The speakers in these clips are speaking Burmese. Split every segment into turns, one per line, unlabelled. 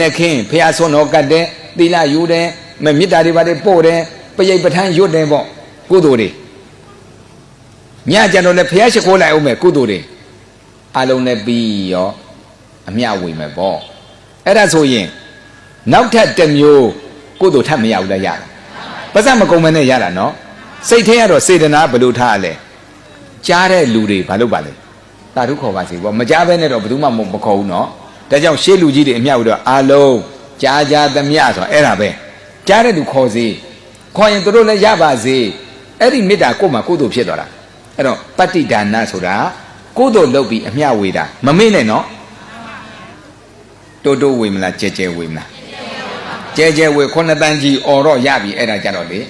နဲ့ခင်းဖះဆွန်းတော်ကတ်တယ်သီလယူတယ်မမေတ္တာတွေပါတယ်ပို့တယ်ပရိတ်ပဋ္ဌာန်းရွတ်တယ်ပေါ့ကုသိုလ်တွေညကြတော့လည်းဖះရှိခိုးလိုက်အောင်မယ်ကုသိုလ်တွေအလုံးနဲ့ပြီးရောအမျှဝေမယ်ပေါ့အဲ့ဒါဆိုရင်နောက်ထပ်တစ်မျိုးကုသိုလ်ထပ်မရဘူးလားရတာပတ်စံမကုန်မနဲ့ရတာနော်စိတ်ထဲကတော့စေတနာဘယ်လိုထားရလဲကြားတဲ့လူတွေဘာလုပ်ပါလဲတာဓုခေါ်ပါစေပေါ့မကြားဘဲနဲ့တော့ဘယ်သူမှမမခေါ်ဘူးနော် ဒါကြောင့်ရှေးလူကြီးတွေအမျှဝေတော့အာလုံးကြားကြားသမျှဆိုအဲ့ဒါပဲကြားတဲ့လူခေါ်စေခေါ်ရင်တို့လည်းရပါစေအဲ့ဒီမေတ္တာကိုယ်မှာကုသိုလ်ဖြစ်သွားတာအဲ့တော့ပတ္တိဒါနဆိုတာကုသိုလ်လုပ်ပြီးအမျှဝေတာမမေ့နဲ့နော်တိုးတိုးဝေမလားကြဲကြဲဝေမလားကြဲကြဲဝေခုနှစ်တန်းကြီးអော်တော့ရပြီအဲ့ဒါကြတော့လေ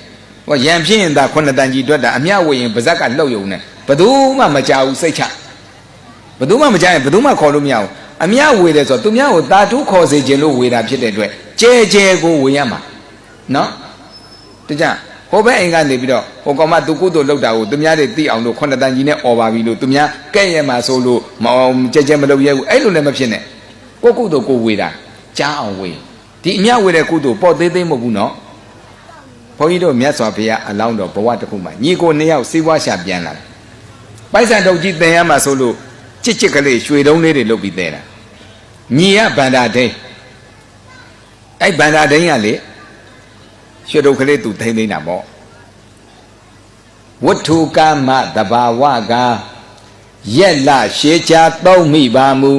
ဟောရံဖြစ်ရင်သာခုနှစ်တန်းကြီးတွက်တာအမျှဝေရင်ပါဇက်ကလှုပ်ယုံနေဘယ်သူမှမကြောက်ဘူးစိတ်ချဘယ်သူမှမကြောက်ရင်ဘယ်သူမှခေါ်လို့မရဘူး အမျှဝေတယ်ဆိုတော့သူများကိုတာထုခေါ်စေခြင်းလို့ဝေတာဖြစ်တဲ့အတွက်ကြဲကြဲကိုဝေရမှာနော်တကြဟိုဘက်အိမ်ကနေပြီးတော့ဟိုကောင်မသူကုသိုလ်လုပ်တာကိုသူများတွေသိအောင်လို့ခုနှစ်တန်းကြီးနဲ့អော်ပါပြီလို့သူများကဲ့ရဲ့မှာဆိုလို့မအောင်ကြဲကြဲမလုပ်ရဲဘူးအဲ့လိုလည်းမဖြစ်နဲ့ကိုကုသိုလ်ကိုဝေတာကြားအောင်ဝေဒီအမျှဝေတဲ့ကုသိုလ်ပေါ့သေးသေးမဟုတ်ဘူးနော်ဘုန်းကြီးတို့မြတ်စွာဘုရားအလောင်းတော်ဘဝတစ်ခုမှာညီကိုနှစ်ယောက်စီးပွားရှာပြန်လာတယ်ပိုက်ဆံတုတ်ကြီးတင်ရမှာဆိုလို့ချစ်ချစ်ကလေးရွှေတုံးလေးတွေလုပ်ပြီးတဲ့တာ ညီရဗန္ဒာဒိန်းအဲ့ဗန္ဒာဒိန်းကလေရွှေတုံးကလေးသူထိမ့်နေတာပေါ့ဝတ္ထုကာမတဘာဝကရက်လရှေးချာသုံးမိပါမူ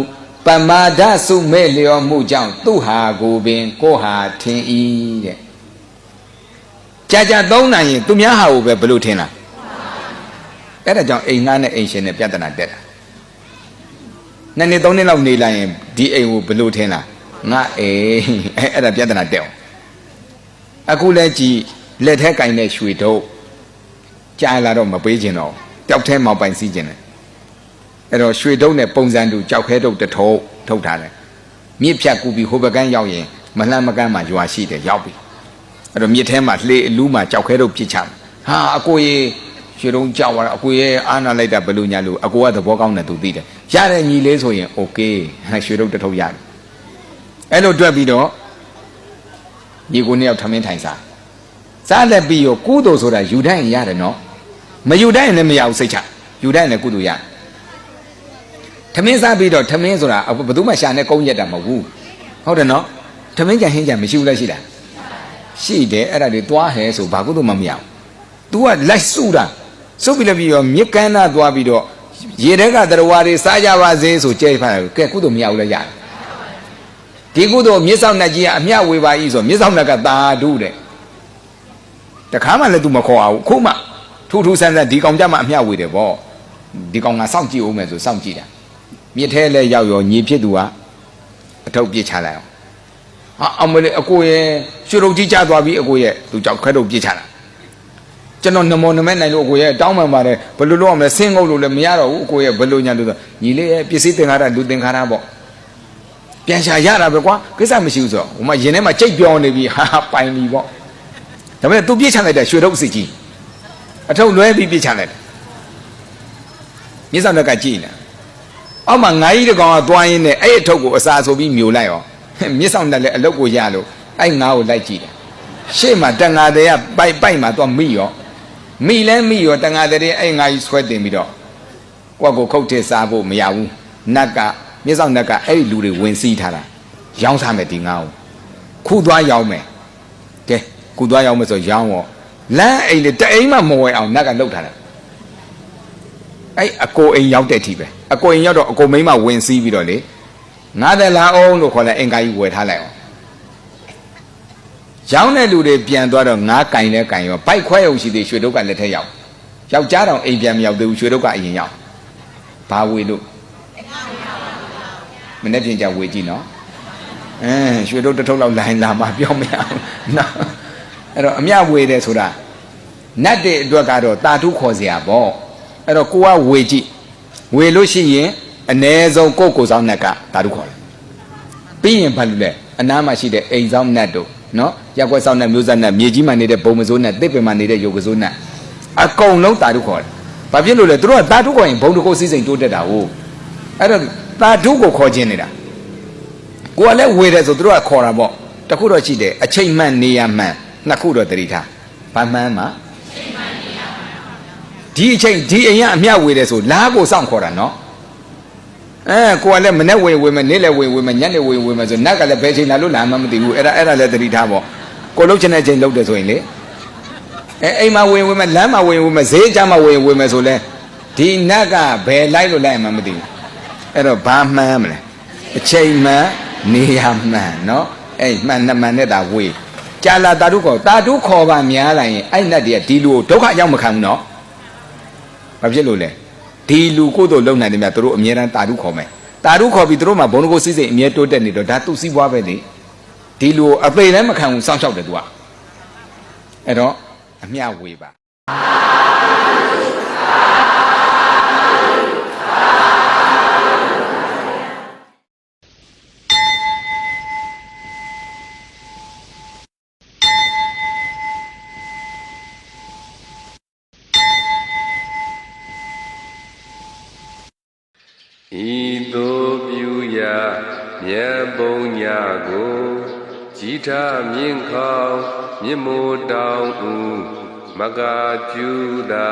ပမာဒစုမဲ့လျော်မှုကြောင့်သူဟာကိုပင်ကိုဟာထင်ဤတဲ့ကြာကြာသုံးနိုင်ရင်သူများဟာကိုပဲဘလို့ထင်လားအဲ့ဒါကြောင့်အိမ်ငှားနဲ့အိမ်ရှင်နဲ့ပြဿနာတက်တာနှစ်နှစ်သုံးနှစ်လောက်နေလိုက်ရင် ဒီအိမ်ကိုဘလို့ထင်လားငါအိမ်အဲ့အဲ့ဒါပြဿနာတက်အောင်အခုလဲကြည်လက်ထဲကင်တဲ့ရွှေထုတ်ကြာလာတော့မပေးခြင်းတော့တောက်ထဲမောက်ပိုင်စီးခြင်းတယ်အဲ့တော့ရွှေတုံးနဲ့ပုံစံတူကြောက်ခဲတုပ်တစ်ထုပ်ထုတ်ထားတယ်မြစ်ဖြတ်ကူပြီးဟိုဘကန်းရောက်ရင်မလှမ်းမကန်းမှာရွာရှိတယ်ရောက်ပြီအဲ့တော့မြစ်ထဲမှာလှေအလူးမှာကြောက်ခဲတုပ်ပြစ်ချတယ်ဟာအကိုရေ ရွှေတုံးကြောက်သွားတာအကိုရေအားနာလိုက်တာဘယ်လိုညာလို့အကိုကသဘောကောင်းတယ်သူသိတယ်ရတဲ့ညီလေးဆိုရင်โอเคဟာရွှေတုံးတစ်ထုပ်ရတယ်အဲ့လိုတွက်ပြီးတော့ညီကိုနှစ်ယောက်ထမင်းထိုင်စားစားလက်ပြီးရောကုသိုလ်ဆိုတာယူတိုင်းရတယ်နော်မယူတိုင်းလည်းမရဘူးစိတ်ချယူတိုင်းလည်းကုသိုလ်ရတယ်ထမင်းစားပြီးတော့ထမင်းဆိုတာဘယ်သူမှရှာနေကုန်းရက်တာမဟုတ်ဘူးဟုတ်တယ်နော်ထမင်းကြံဟင်းကြံမရှိဘူးလားရှိလားရှိတယ်အဲ့ဒါတွေသွားဟဲဆိုဘာကုသိုလ်မှမရဘူး तू ကလိုက်စုတာ စုပြီးလည်းပြီးတော့မြစ်ကမ်းသားသွားပြီးတော့ရေထဲကတရားဝါတွေစားကြပါစေဆိုကြဲဖတ်တယ်ကဲကုသိုလ်မရဘူးလားရတယ်ဒီကုသိုလ်မြစ်ဆောင်နှက်ကြီးကအမျှဝေပါဤဆိုမြစ်ဆောင်နှက်ကသာဓုတဲ့တခါမှလည်း तू မခေါ်အောင်ခုမှထူးထူးဆန်းဆန်းဒီကောင်ကြမှာအမျှဝေတယ်ဗောဒီကောင်ကစောင့်ကြည့်အောင်မယ်ဆိုစောင့်ကြည့်တာမြစ်ထဲလဲရောက်ရောညီဖြစ်သူကအထုပ်ပြစ်ချလိုက်အောင်ဟာအမလေးအကိုရဲ့ရွှေရုပ်ကြီးကျသွားပြီအကိုရဲ့သူကြောက်ခွဲတော့ပြစ်ချတာ ကျွန်တော်နမောနမဲနိုင်လို့အကိုရဲ့တောင်းပန်ပါတယ်ဘယ်လိုလုပ်အောင်လဲဆင်းငုပ်လို့လည်းမရတော့ဘူးအကိုရဲ့ဘယ်လိုညာလို့ဆိုညီလေးရဲ့ပစ္စည်းသင်္ခါရလူသင်္ခါရပေါ့ပြန်ရှာရတာပဲကွာကိစ္စမရှိဘူးဆိုတော့ဟိုမှာရင်ထဲမှာကြိတ်ပြောင်းနေပြီဟာပိုင်ပြီပေါ့ဒါပေမဲ့သူပြစ်ချလိုက်တဲ့ရွှေရုပ်စစ်ကြီးအထုပ်လွဲပြီးပြစ်ချလိုက်တယ်မြစ်ဆောင်တက်ကကြည့်နေအောက်မှာငါးကြီးတကောင်ကသွားရင်းနဲ့အဲ့အထုပ်ကိုအစာဆိုပြီးမျိုးလိုက်ရောမြစ်ဆောင်တက်လည်းအလုတ်ကိုရလို့အဲ့ငါးကိုလိုက်ကြည့်တယ်ရှေ့မှာတန်ငါတဲ့ကပိုက်ပိုက်မှာသွားမိရော မိလဲမိရောတန်ငါတဲ့အဲ့ငါးကြီးဆွဲတင်ပြီးတော့ကိုယ့်ကိုခုတ်ထစ်စားဖို့မရဘူးနတ်ကမြစ်ဆောင်နတ်ကအဲ့ဒီလူတွေဝင်စီးထားတာရောင်းစားမယ်ဒီငါးကိုခုသွားရောင်းမယ်ကဲခုသွားရောင်းမယ်ဆိုရောင်းရောလမ်းအိမ်လေတအိမ်မှမဝယ်အောင်နတ်ကလှုပ်ထားတယ်အဲ့အကိုအိမ်ရောက်တဲ့အထိပဲအကိုအိမ်ရောက်တော့အကိုမိန်းမဝင်စီးပြီးတော့လေငါတယ်လာအောင်လို့ခေါ်လိုက်အင်္ကာကြီးဝယ်ထားလိုက်အောင် ရောင်းတဲ့လူတွေပြန်သွားတော့ငါကင်လဲကင်ရောပိုက်ခွဲရုံရှိသေးရွှေတုတ်ကလက်ထက်ရောက်ယောက်ျားတောင်အိမ်ပြန်မရောက်သေးဘူးရွှေတုတ်ကအရင်ရောက်ဘာဝေလို့မနေ့ပြင်ကြဝေကြည့်နော်အဲရွှေတုတ်တစ်ထုပ်လောက်လိုင်းလာမှပြောမရဘူးနော်အဲ့တော့အမြဝေတယ်ဆိုတာနတ်တဲ့အတွက်ကတော့တာထုခေါ်เสียပေါ့အဲ့တော့ကိုကဝေကြည့်ဝေလို့ရှိရင်အ ਨੇ ဆုံးကိုယ့်ကိုယ်ဆောင်နတ်ကတာထုခေါ်တယ်ပြီးရင်ဘာလို့လဲအနားမှာရှိတဲ့အိမ်ဆောင်နတ်တို့နော် ရက်ွက်ဆောင်နတ်မျိုးဆက်နတ်မြေကြီးမှာနေတဲ့ဘုံမစိုးနတ်တစ်ပင်မှာနေတဲ့ယုတ်ကစိုးနတ်အကုန်လုံးတာထုခေါ်တယ်ဘာဖြစ်လို့လဲသူတို့ကတာထုခေါ်ရင်ဘုံတစ်ခုစီးစိမ်တိုးတက်တာဟုတ်အဲ့တော့တာထုကိုခေါ်ခြင်းနေတာကိုကလည်းဝေတယ်ဆိုသူတို့ကခေါ်တာပေါ့တခုတော့ရှိတယ်အချိန်မှန်နေရမှန်နှစ်ခုတော့တတိထားဘာမှန်မှာဒီအချိန်ဒီအိမ်ကအမျှဝေတယ်ဆိုလားကိုစောင့်ခေါ်တာနော်အဲကိုကလည်းမနဲ့ဝေဝေမယ်နေ့လည်းဝေဝေမယ်ညနေဝေဝေမယ်ဆိုနတ်ကလည်းဘယ်ချိန်လာလို့လာမှမသိဘူးအဲ့ဒါအဲ့ဒါလည်းတတိထားပေါ့ ကိုလုံးချင်တဲ့ချိန်လုံးတယ်ဆိုရင်လေအဲအိမ်မှာဝေဝေမယ်လမ်းမှာဝေဝေမယ်ဈေးကြမှာဝေဝေမယ်ဆိုလဲဒီနတ်ကဘယ်လိုက်လို့လိုက်မှမသိဘူးအဲ့တော့ဘာမှန်းမလဲအချိန်မှန်နေရမှန်နော်အဲ့မှန်နှမှန်နဲ့တာဝေကြာလာတာတုခေါ်တာတုခေါ်ပါများလာရင်အဲ့နတ်တွေကဒီလူကိုဒုက္ခရောက်မခံဘူးနော်ဘာဖြစ်လို့လဲဒီလူကိုယ်တို့လုံနိုင်တယ်များသူတို့အမြဲတမ်းတာတုခေါ်မယ်တာတုခေါ်ပြီးသူတို့မှာဘုံတကိုစိစိအမြဲတိုးတက်နေတော့ဒါသူစီးပွားပဲလေ ဒီလူကိုအသိလည်းမခံဘူးစောင့်ရှောက်တယ်သူကအဲ့တော့အမျှဝေပါ
ကြည်ထမြင့်ခေါင်မြင့်မိုးတောင်ဦးမကကျူတာ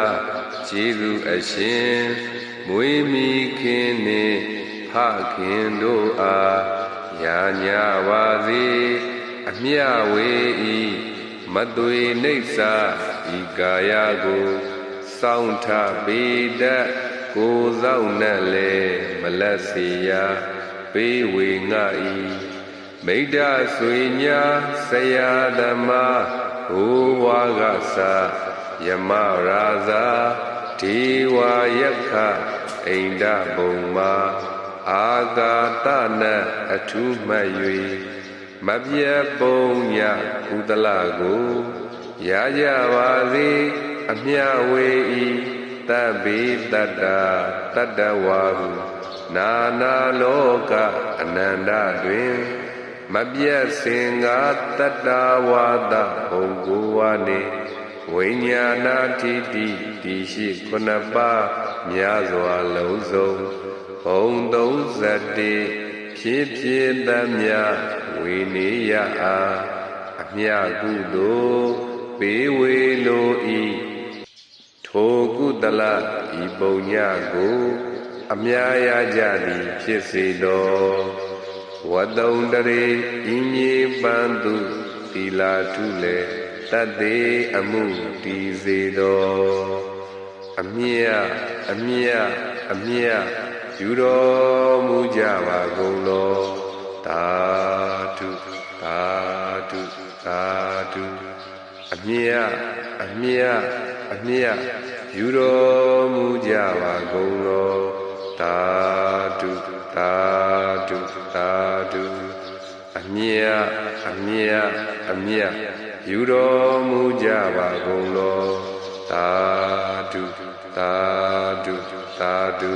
ခြေသူအရှင်မွေးမိခင်နှင့်ဖခင်တို့အားညာညာပါစေအမြဝေဤမသွေနှိမ့်စာဤကာယကိုစောင့်ထပေတတ်ကိုယ်ဆောင်နဲ့လေမလက်စီယာပေးဝေငါဤ မိဒ္ဒဆွေညာဆရာဓမ္မဟိုဝါကသာယမရာဇာဒေဝယက္ခအိန္ဒဘုံမာအာဂါတနအထုမှတ်၍မပြတ်ပုံညကုသလကိုရကြပါစေအမြဝေဤတဗ္ဗေတတ္တာတတ္တဝါဟုနာနာလောကအနန္တတွင် မပြတ်စင်ကတတ္တဝါဒဘုံကိုဝါနေဝိညာဏတိတိတိရှိခုနှစ်ပါးများစွာလုံးစုံဘုံ31ဖြစ်ဖြစ်သမျှဝေနေရအားအမြကုသိုလ်ပေးဝေလို၏ထိုကုသလဤပုံညကို အမြာရကြသည်ဖြစ်စေတော် ဝတ္တုံတရေဤမြေပန်းသူသီလာထုလေတတ်သေးအမှုတည်စေတော်အမြတ်အမြတ်အမြတ်ယူတော်မူကြပါကုန်လောသာဓုသာဓုသာဓုအမြတ်အမြတ်အမြတ်ယူတော်မူကြပါကုန်လောသာဓုသာဓုသာ ဓုအမြတ်အမြတ်အမြတ်ယူတော်မူကြပါကုန်လောသာဓုသာဓုသာဓု